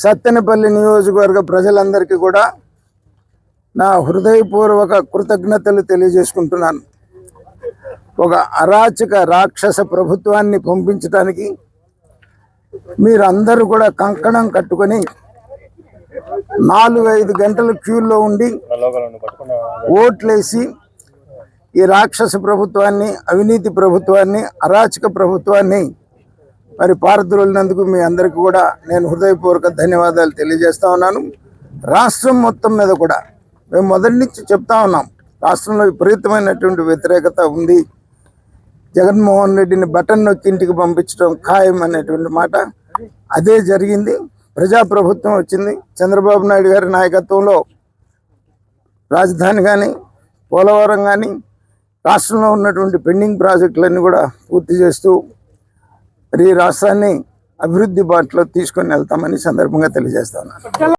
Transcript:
సత్తెనపల్లి నియోజకవర్గ ప్రజలందరికీ కూడా నా హృదయపూర్వక కృతజ్ఞతలు తెలియజేసుకుంటున్నాను. ఒక అరాచక రాక్షస ప్రభుత్వాన్ని పంపించడానికి మీరందరూ కూడా కంకణం కట్టుకొని నాలుగు ఐదు గంటల క్యూల్లో ఉండి ఓట్లేసి ఈ రాక్షస ప్రభుత్వాన్ని అవినీతి ప్రభుత్వాన్ని అరాచక ప్రభుత్వాన్ని మరి పారద్రోలినందుకు మీ అందరికీ కూడా నేను హృదయపూర్వక ధన్యవాదాలు తెలియజేస్తా ఉన్నాను. రాష్ట్రం మొత్తం మీద కూడా మేము మొదటి నుంచి చెప్తా ఉన్నాం రాష్ట్రంలో విపరీతమైనటువంటి వ్యతిరేకత ఉంది. జగన్మోహన్ రెడ్డిని బటన్ నొక్కి ఇంటికి పంపించడం ఖాయం అనేటువంటి మాట అదే జరిగింది. ప్రజాప్రభుత్వం వచ్చింది. చంద్రబాబు నాయుడు గారి నాయకత్వంలో రాజధాని కానీ పోలవరం కానీ రాష్ట్రంలో ఉన్నటువంటి పెండింగ్ ప్రాజెక్టులన్నీ కూడా పూర్తి చేస్తూ మరి ఈ రాష్ట్రాన్ని అభివృద్ధి బాటలో తీసుకొని వెళ్తామని సందర్భంగా తెలియజేస్తాను